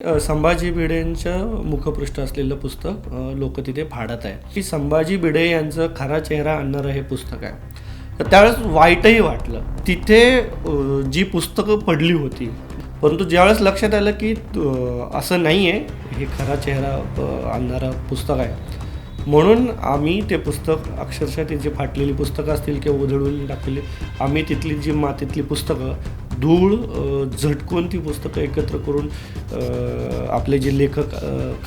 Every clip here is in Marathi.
संभाजी भिडेंचं मुखपृष्ठ असलेलं पुस्तक लोक तिथे फाडत आहे की संभाजी भिडे यांचं खरा चेहरा आणणारं हे पुस्तक आहे. तर त्यावेळेस वाईटही वाटलं. तिथे जी पुस्तकं पडली होती परंतु ज्यावेळेस लक्षात आलं की असं नाही आहे हे खरा चेहरा आणणारं पुस्तक आहे. म्हणून आम्ही ते पुस्तक अक्षरशः त्याची फाटलेली पुस्तकं असतील किंवा उधळून टाकलेली आम्ही तिथली जी मातीतली पुस्तकं धूळ झटकून ती पुस्तकं एकत्र करून आपले जे लेखक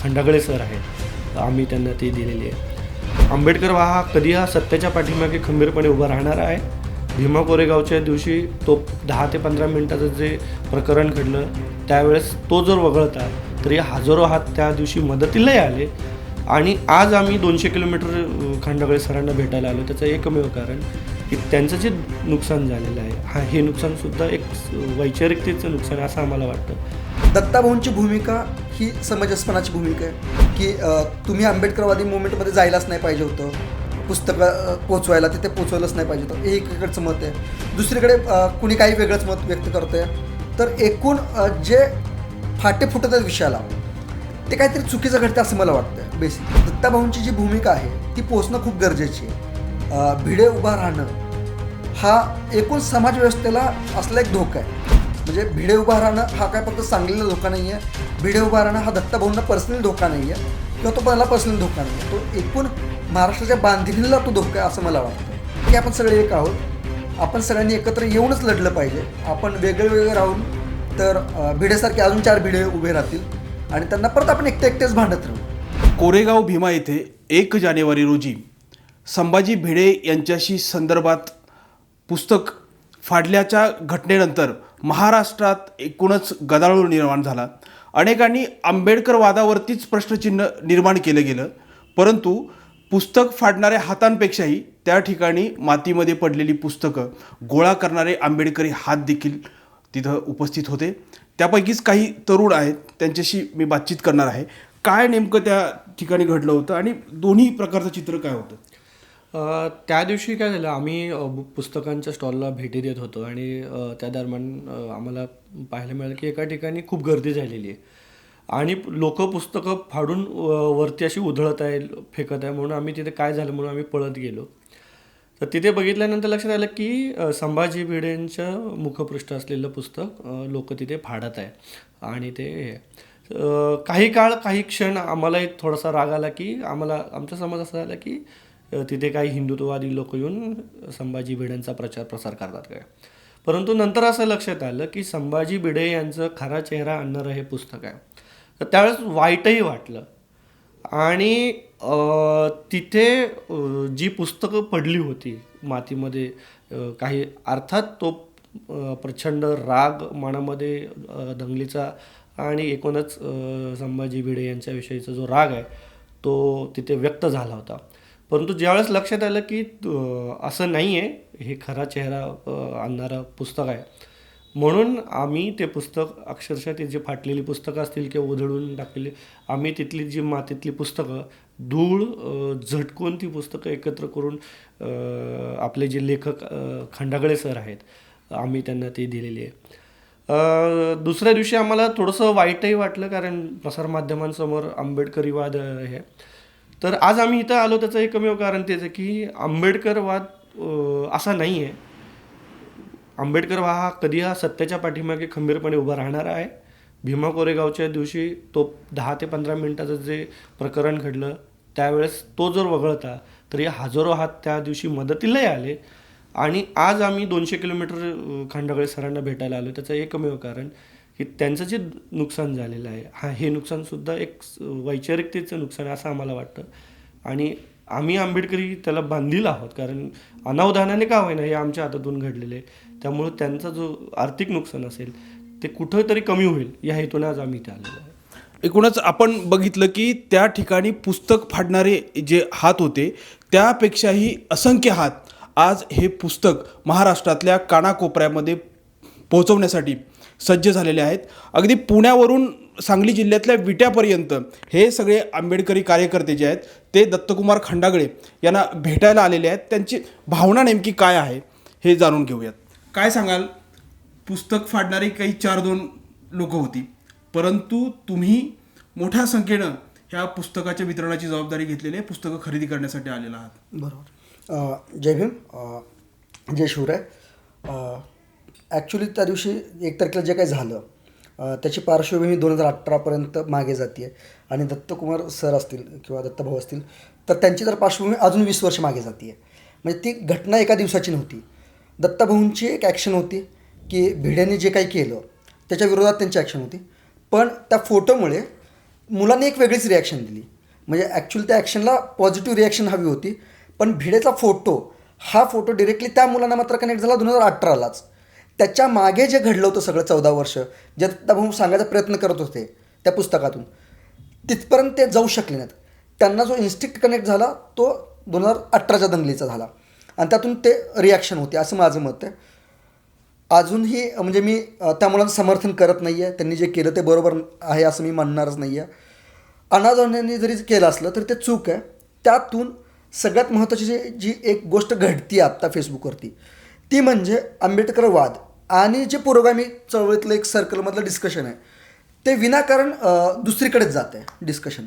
खंडागळे सर आहेत आम्ही त्यांना ती दिलेली आहे. आंबेडकर हा कधी हा सत्याच्या पाठीमागे खंबीरपणे उभा राहणार आहे? भीमा कोरेगावच्या दिवशी तो दहा ते पंधरा मिनिटाचं जे प्रकरण घडलं त्यावेळेस तो जर वगळता तरी हजारो हात त्या दिवशी मदतीलाही आले. आणि आज आम्ही दोनशे किलोमीटर खांडागळे सरांना भेटायला आलो. त्याचं एकमेव कारण की त्यांचं जे नुकसान झालेलं आहे हा हे नुकसानसुद्धा एक वैचारिकतेचं नुकसान आहे असं आम्हाला वाटतं. दत्ताभाऊंची भूमिका ही समजस्पनाची भूमिका आहे. की तुम्ही आंबेडकरवादी मुवमेंटमध्ये जायलाच नाही पाहिजे होतं. पुस्तकं पोचवायला तिथे पोचवायलाच नाही पाहिजे होतं. हे एकीकडचं मत आहे. दुसरीकडे कुणी काही वेगळंच मत व्यक्त करतं आहे तर एकूण जे फाटे फुटत आहेत विषयाला ते काहीतरी चुकीचं घडतं असं मला वाटतं बेसिक. दत्ताभाऊंची जी भूमिका आहे ती पोचणं खूप गरजेची आहे. भिडे उभा राहणं हा एकूण समाज व्यवस्थेला असला एक धोका आहे. म्हणजे भिडे उभा राहणं हा काय फक्त सांगलेला धोका नाही आहे भिडे उभा राहणं हा दत्ताभाऊंना पर्सनल धोका नाही आहे किंवा तो मला पर्सनल धोका नाही आहे तो एकूण महाराष्ट्राच्या बांधिणीला तो धोका आहे असं मला वाटतं. की आपण सगळे एक आहोत. आपण सगळ्यांनी एकत्र येऊनच लढलं पाहिजे. आपण वेगळे वेगळे राहून तर भिडेसारखे अजून चार भिडे उभे राहतील. आणि त्यांना परत आपण एकटे एकटेच भांडत राहू. कोरेगाव भीमा येथे एक जानेवारी रोजी संभाजी भिडे यांच्याशी संदर्भात पुस्तक फाडल्याच्या घटनेनंतर महाराष्ट्रात एकूणच गदारोळ निर्माण झाला. अनेकांनी आंबेडकरवादावरतीच प्रश्नचिन्ह निर्माण केलं गेलं परंतु पुस्तक फाडणाऱ्या हातांपेक्षाही त्या ठिकाणी मातीमध्ये पडलेली पुस्तकं गोळा करणारे आंबेडकरी हात देखील तिथं उपस्थित होते. त्यापैकीच काही तरुण आहेत त्यांच्याशी मी बातचीत करणार आहे. काय नेमकं त्या ठिकाणी घडलं होतं आणि दोन्ही प्रकारचं चित्र काय होतं? त्या दिवशी काय झालं आम्ही पुस्तकांच्या स्टॉलला भेटी देत होतो आणि त्या दरम्यान आम्हाला पाहायला मिळालं की एका ठिकाणी खूप गर्दी झालेली आहे. आणि लोक पुस्तकं फाडून वरती अशी उधळत आहे फेकत आहे म्हणून आम्ही तिथे काय झालं म्हणून आम्ही पळत गेलो. तर तिथे बघितल्यानंतर लक्षात आलं की संभाजी भिडेंचं मुखपृष्ठ असलेलं पुस्तक लोक तिथे फाडत आहे. आणि ते काही काळ काही क्षण आम्हालाही थोडासा राग आला की आम्हाला आमचा समज असा झाला की तिथे काही हिंदुत्ववादी लोक येऊन संभाजी भिडेंचा प्रचार प्रसार करतात काय? परंतु नंतर असं लक्षात आलं की संभाजी भिडे यांचं खरा चेहरा आणणारं हे पुस्तक आहे. तर त्यावेळेस वाईटही वाटलं. आणि तिथे जी पुस्तकं पडली होती मातीमध्ये काही अर्थात तो प्रचंड राग मनामध्ये दंगलीचा आणि एकूणच संभाजी भिडे यांच्याविषयीचा जो राग आहे तो तिथे व्यक्त झाला होता. परंतु ज्यावेळेस लक्षात आलं की असं नाही आहे हे खरा चेहरा आणणारं पुस्तक आहे. म्हणून आम्ही ते पुस्तक अक्षरशः ती जी फाटलेली पुस्तकं असतील किंवा उधळून टाकलेली आम्ही तिथली जी मातीतली पुस्तकं धूळ झटकून ती पुस्तकं एकत्र करून आपले जे लेखक खंडागळे सर आहेत आम्ही त्यांना ती दिलेली आहे. दुसऱ्या दिवशी आम्हाला थोडंसं वाईटही वाटलं कारण प्रसारमाध्यमांसमोर आंबेडकरीवाद वाद हे. तर आज आम्ही इथं आलो त्याचं एकमेव कारण तेच आहे की आंबेडकरवाद असा नाही आहे आंबेडकर हा कधी हा सत्याच्या पाठीमागे खंबीरपणे उभा राहणार आहे. भीमा कोरेगावच्या दिवशी तो दहा ते पंधरा मिनिटाचं जे प्रकरण घडलं त्यावेळेस तो जर वगळता तरी हजारो हात त्या दिवशी मदतीलाही आले. आणि आज आम्ही दोनशे किलोमीटर अ, सरांना भेटायला आलो. त्याचं एकमेव कारण की त्यांचं जे नुकसान झालेलं आहे हा हे नुकसानसुद्धा एक वैचारिकतेचं नुकसान आहे असं आम्हाला वाटतं. आणि आम्ही आंबेडकरी त्याला बांधील आहोत. कारण अनावधानाने का होईना हे आमच्या हातातून घडलेलं आहे. त्यामुळं त्यांचा जो आर्थिक नुकसान असेल ते कुठंतरी कमी होईल या हेतून आज आम्ही इथे आलेलो आहे. एकूणच आपण बघितलं की त्या ठिकाणी पुस्तक फाडणारे जे हात होते त्यापेक्षाही असंख्य हात आज हे पुस्तक महाराष्ट्रातल्या कानाकोपऱ्यामध्ये पोहोचवण्यासाठी सज्ज झालेले आहेत. अगदी पुण्यावरून सांगली जिल्ह्यातल्या विट्यापर्यंत हे सगळे आंबेडकरी कार्यकर्ते जे आहेत ते दत्तकुमार खंडागळे यांना भेटायला आलेले आहेत. त्यांची भावना नेमकी काय आहे हे जाणून घेऊयात. काय सांगाल? पुस्तक फाडणारी काही चार दोन लोक होती. परंतु तुम्ही मोठ्या संख्येनं ह्या पुस्तकाच्या वितरणाची जबाबदारी घेतलेली आहे. पुस्तकं खरेदी करण्यासाठी आलेला आहात. बरोबर. जय भीम जय शिवराय. ॲक्च्युली त्या दिवशी एक तारखेला जे काही झालं त्याची पार्श्वभूमी दोन हजार अठरापर्यंत मागे जाते आणि दत्तकुमार सर असतील किंवा दत्तभाऊ असतील तर त्यांची जर पार्श्वभूमी अजून वीस वर्ष मागे जाते म्हणजे ती घटना एका दिवसाची नव्हती. दत्ताभाऊंची एक ॲक्शन होती की भिड्याने जे काही केलं त्याच्या विरोधात त्यांची ॲक्शन होती. पण त्या फोटोमुळे मुलांनी एक वेगळीच रिॲक्शन दिली. म्हणजे ॲक्च्युली त्या ॲक्शनला पॉझिटिव्ह रिॲक्शन हवी होती. पण भिडेचा फोटो हा फोटो डिरेक्टली त्या मुलांना मात्र कनेक्ट झाला दोन हजार अठरालाच त्याच्यामागे जे घडलं होतं सगळं चौदा वर्ष जे भाऊ सांगायचा प्रयत्न करत होते त्या पुस्तकातून तिथपर्यंत ते जाऊ शकले नाहीत. त्यांना जो इन्स्टिक्ट कनेक्ट झाला तो दोन हजार अठराच्या दंगलीचा झाला. आणि त्यातून ते रिॲक्शन होते असं माझं मत आहे. अजूनही म्हणजे मी त्या मुलांचं समर्थन करत नाही आहे त्यांनी जे केलं ते बरोबर आहे असं मी म्हणणारच नाही आहे अनादरण्यांनी जरी केलं असलं तरी ते चूक आहे. त्यातून सगळ्यात महत्त्वाची जी जी एक गोष्ट घडती आत्ता फेसबुकवरती ती म्हणजे आंबेडकरवाद आणि जे पुरोगामी चळवळीतलं एक सर्कलमधलं डिस्कशन आहे ते विनाकारण दुसरीकडेच जात आहे डिस्कशन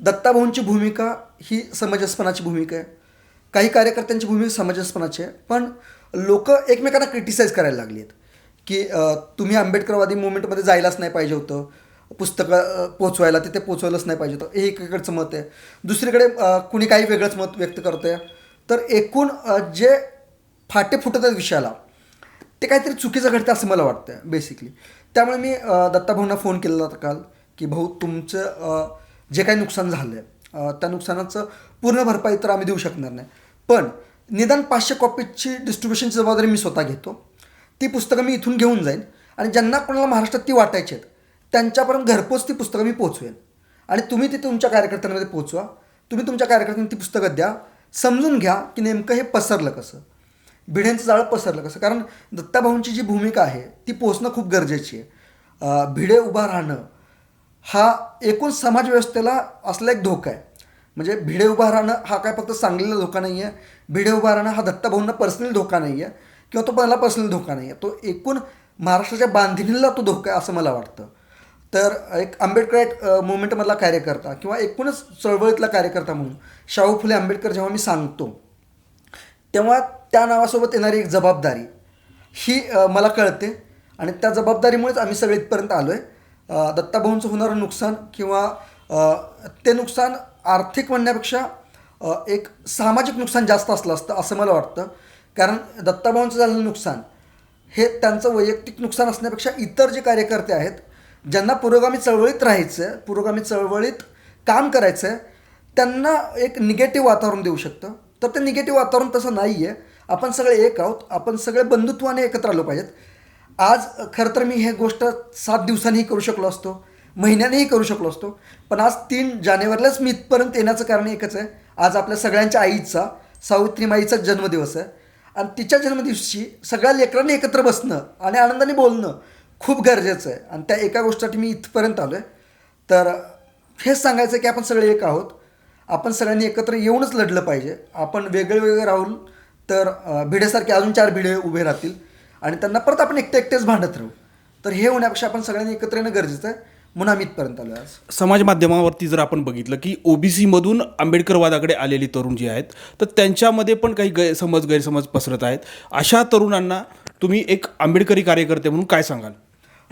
दत्ताभाऊंची भूमिका ही समंजसपणाची भूमिका आहे. काही कार्यकर्त्यांची भूमिका समंजसपणाची आहे. पण लोक एकमेकांना क्रिटिसाईज करायला लागली आहेत की तुम्ही आंबेडकरवादी मुवमेंटमध्ये जायलाच नाही पाहिजे होतं. पुस्तकं पोचवायला तिथे पोचवायलाच नाही पाहिजे. तर हे एकीकडचं मत आहे. दुसरीकडे कुणी काही वेगळंच मत व्यक्त करतं आहे तर एकूण जे फाटे फुटत आहेत विषयाला ते काहीतरी चुकीचं घडतं असं मला वाटतं बेसिकली त्यामुळे मी दत्ताभाऊंना फोन केलेला होता काल की भाऊ तुमचं जे काही नुकसान झालं आहे त्या नुकसानाचं पूर्ण भरपाई तर आम्ही देऊ शकणार नाही. पण निदान पाचशे कॉपीची डिस्ट्रीब्युशनची जबाबदारी मी स्वतः घेतो. ती पुस्तकं मी इथून घेऊन जाईन. आणि ज्यांना कोणाला महाराष्ट्रात ती वाटायची आहेत त्यांच्यापर्यंत घरपोच ती पुस्तकं मी पोचवेन. आणि तुम्ही ती तुमच्या कार्यकर्त्यांमध्ये पोचवा. तुम्ही तुमच्या कार्यकर्त्यांना ती पुस्तकं द्या. समजून घ्या की नेमकं हे पसरलं कसं. भिड्यांचं जाळं पसरलं कसं. कारण दत्ताभाऊंची जी भूमिका आहे ती पोचणं खूप गरजेची आहे. भिडे उभा राहणं हा एकूण समाजव्यवस्थेला असला एक धोका आहे. म्हणजे भिडे उभा राहणं हा काय फक्त सांगलेला धोका नाही आहे भिडे उभा राहणं हा दत्ताभाऊंना पर्सनल धोका नाही आहे किंवा तो मला पर्सनल धोका नाही आहे तो एकूण महाराष्ट्राच्या बांधिणीला तो धोका आहे असं मला वाटतं. तर एक आंबेडकराईट मुवमेंटमधला कार्यकर्ता किंवा एकूणच चळवळीतला कार्यकर्ता म्हणून शाहू फुले आंबेडकर जेव्हा मी सांगतो तेव्हा त्या नावासोबत येणारी एक जबाबदारी ही मला कळते. आणि त्या जबाबदारीमुळेच आम्ही सगळे इथपर्यंत आलो आहे दत्ताभाऊंचं होणारं नुकसान किंवा ते नुकसान आर्थिक म्हणण्यापेक्षा एक सामाजिक नुकसान जास्त असलं असतं असं मला वाटतं. कारण दत्ताभाऊंचं झालेलं नुकसान हे त्यांचं वैयक्तिक नुकसान असण्यापेक्षा इतर जे कार्यकर्ते आहेत ज्यांना पुरोगामी चळवळीत राहायचं आहे पुरोगामी चळवळीत काम करायचं आहे त्यांना एक निगेटिव्ह वातावरण देऊ शकतं. तर ते निगेटिव्ह वातावरण तसं नाही आहे आपण सगळे एक आहोत. आपण सगळे बंधुत्वाने एकत्र आलो पाहिजेत. आज खरं तर मी हे गोष्ट सात दिवसांनीही करू शकलो असतो. महिन्यानेही करू शकलो असतो. पण आज तीन जानेवारीलाच मी इथपर्यंत येण्याचं कारण एकच आहे. आज आपल्या सगळ्यांच्या आईचा सावित्रीमाईचा जन्मदिवस आहे. आणि तिच्या जन्मदिवशी सगळ्या लेकरांनी एकत्र बसणं आणि आनंदाने बोलणं खूप गरजेचं आहे. आणि त्या एका गोष्टीसाठी मी इथपर्यंत आलो आहे तर हेच सांगायचं की आपण सगळे एक आहोत. आपण सगळ्यांनी एकत्र येऊनच लढलं पाहिजे. आपण वेगळे वेगळे राहून तर भिडेसारखे अजून चार भिडे उभे राहतील. आणि त्यांना परत आपण एकटे एकटेच भांडत राहू. तर हे होण्यापेक्षा आपण सगळ्यांनी एकत्र येणं गरजेचं आहे. म्हणून आम्ही इथपर्यंत आलो आहे आज. समाज माध्यमावरती जर आपण बघितलं की ओबीसीमधून आंबेडकरवादाकडे आलेली तरुण जी आहेत तर त्यांच्यामध्ये पण काही गैरसमज गैरसमज पसरत आहेत. अशा तरुणांना तुम्ही एक आंबेडकरी कार्यकर्ते म्हणून काय सांगाल?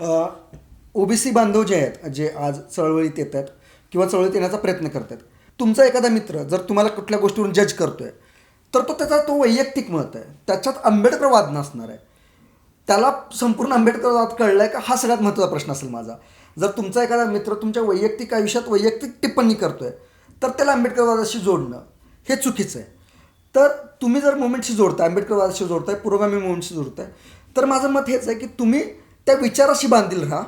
ओबीसी बांधव जे आहेत जे आज चळवळीत येत आहेत किंवा चळवळीत येण्याचा प्रयत्न करतात तुमचा एखादा मित्र जर तुम्हाला कुठल्या गोष्टीवरून जज करतोय तर तो त्याचा तो वैयक्तिक मत आहे. त्याच्यात आंबेडकरवाद नसणार आहे. त्याला संपूर्ण आंबेडकरवाद कळलाय का? हा सगळ्यात महत्त्वाचा प्रश्न असेल माझा. जर तुमचा एखादा मित्र तुमच्या वैयक्तिक आयुष्यात वैयक्तिक टिप्पणी करतोय तर त्याला आंबेडकरवादाशी जोडणं हे चुकीचं आहे. तर तुम्ही जर मुवमेंटशी जोडताय आंबेडकरवादाशी जोडताय पुरोगामी मुवमेंटशी जोडताय तर माझं मत हेच आहे की तुम्ही त्या विचाराशी बांधील राहा.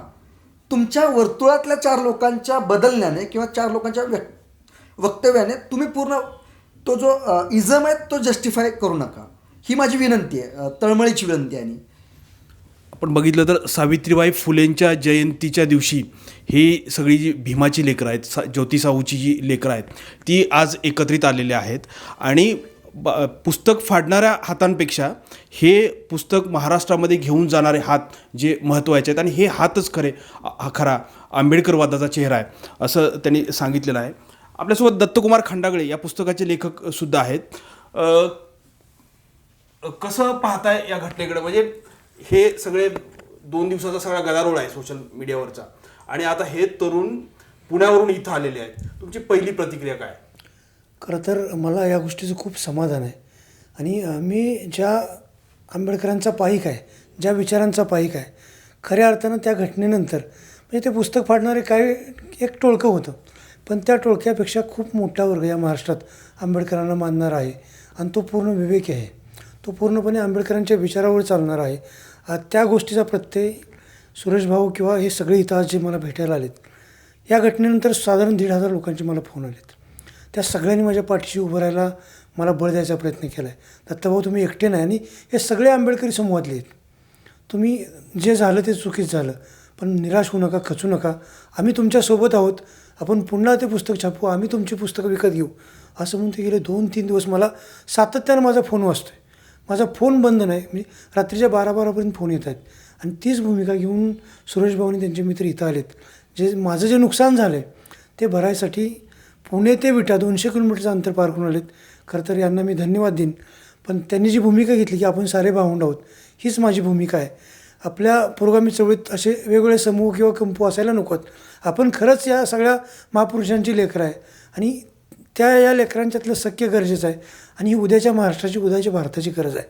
तुमच्या वर्तुळातल्या चार लोकांच्या बदलण्याने किंवा चार लोकांच्या व्यक् वक्तव्याने तुम्ही पूर्ण तो जो इझम आहे तो जस्टिफाय करू नका. ही माझी विनंती आहे. तळमळीची विनंती आहे आणि आपण बघितलं तर सावित्रीबाई फुलेंच्या जयंतीच्या दिवशी ही सगळी जी भीमाची लेकरं आहेत सा ज्योतिसाहूची जी लेकरं आहेत ती आज एकत्रित आलेली आहेत. आणि ब पुस्तक फाडणाऱ्या हातांपेक्षा हे पुस्तक महाराष्ट्रामध्ये घेऊन जाणारे हात जे महत्त्वाचे आहेत आणि हे हातच खरे हा खरा आंबेडकरवादाचा चेहरा आहे असं त्यांनी सांगितलेलं आहे. आपल्यासोबत दत्तकुमार खंडागळे या पुस्तकाचे लेखक सुद्धा आहेत. कसं पाहताय या घटनेकडे? म्हणजे हे सगळे दोन दिवसाचा सगळा गदारोळ आहे सोशल मीडियावरचा. आणि आता हे तरुण पुण्यावरून इथं आलेले आहेत. तुमची पहिली प्रतिक्रिया काय? खरं तर मला या गोष्टीचं खूप समाधान आहे. आणि मी ज्या आंबेडकरांचा पाईक आहे ज्या विचारांचा पाईक आहे खऱ्या अर्थानं त्या घटनेनंतर म्हणजे ते पुस्तक फाडणारे काय एक टोळकं होतं. पण त्या टोळक्यापेक्षा खूप मोठा वर्ग या महाराष्ट्रात आंबेडकरांना मानणार आहे. आणि तो पूर्ण विवेकी आहे. तो पूर्णपणे आंबेडकरांच्या विचारावर चालणार आहे. त्या गोष्टीचा प्रत्यय सुरेश भाऊ किंवा हे सगळे इतिहास जे मला भेटायला आलेत. या घटनेनंतर साधारण दीड हजार लोकांचे मला फोन आलेत. त्या सगळ्यांनी माझ्या पाठीशी उभं राहायला मला बळ द्यायचा प्रयत्न केला आहे दत्ताभाऊ तुम्ही एकटे नाही आणि हे सगळे आंबेडकरी समूहातले आहेत. तुम्ही जे झालं ते चुकीच झालं. पण निराश होऊ नका खचू नका. आम्ही तुमच्यासोबत आहोत. आपण पुन्हा ते पुस्तक छापू आम्ही तुमची पुस्तकं विकत घेऊ. असं म्हणून ते गेले दोन तीन दिवस मला सातत्यानं माझा फोन वाचतो आहे माझा फोन बंद नाही. म्हणजे रात्रीच्या बारा बारापर्यंत फोन येत आहेत. आणि तीच भूमिका घेऊन सुरेश भाऊनी त्यांचे मित्र इथं आलेत. जे माझं जे नुकसान झालं आहे ते भरायसाठी पुणे ते विटा दोनशे किलोमीटरचं अंतर पार करून आलेत. खरं तर यांना मी धन्यवाद देईन. पण त्यांनी जी भूमिका घेतली की आपण सारे भावंड आहोत हीच माझी भूमिका आहे. आपल्या पुरोगामी चळवळीत असे वेगवेगळे समूह किंवा कंपू असायला नकोत आपण खरंच या सगळ्या महापुरुषांची लेकरं आहे. आणि त्या या लेकरांच्यातलं सख्य गरजेचं आहे. आणि ही उद्याच्या महाराष्ट्राची उद्याच्या भारताची गरज आहे.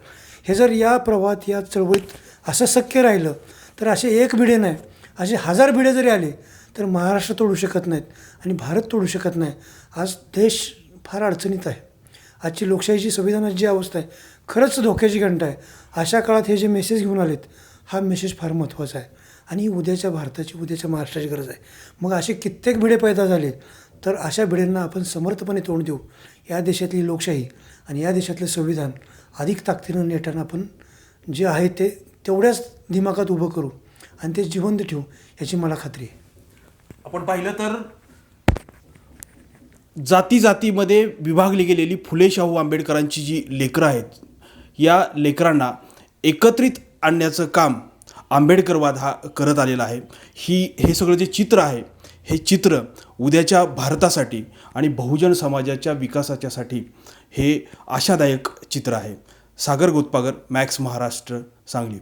हे जर या प्रवाहात या चळवळीत असं शक्य राहिलं तर असे एक भिडे नाही. असे हजार भिडे जरी आले तर महाराष्ट्र तोडू शकत नाहीत आणि भारत तोडू शकत नाही. आज देश फार अडचणीत आहे. आजची लोकशाहीची संविधानाची जी अवस्था आहे खरंच धोक्याची घंटा आहे. अशा काळात हे जे मेसेज घेऊन आलेत हा मेसेज फार महत्त्वाचा आहे. आणि उद्याच्या भारताची उद्याच्या महाराष्ट्राची गरज आहे. मग असे कित्येक भिडे पैदा झाले तर अशा भिडेंना आपण समर्थपणे तोंड देऊ. या देशातली लोकशाही आणि या देशातलं संविधान अधिक ताकदीनं नेटानं आपण जे आहे ते तेवढ्याच दिमागात उभं करू आणि ते जिवंत ठेवू याची मला खात्री आहे. आपण पाहिलं तर जाती जातीमध्ये विभागली गेलेली फुले शाहू आंबेडकरांची जी लेकरं आहेत या लेकरांना एकत्रित आणण्याचं काम आंबेडकरवाद हा करत आलेला आहे. ही हे सगळं जे चित्र आहे हे चित्र उद्याच्या भारतासाठी आणि बहुजन समाजाच्या विकासाच्यासाठी हे आशादायक चित्र आहे. सागर गोतपागर मॅक्स महाराष्ट्र सांगली.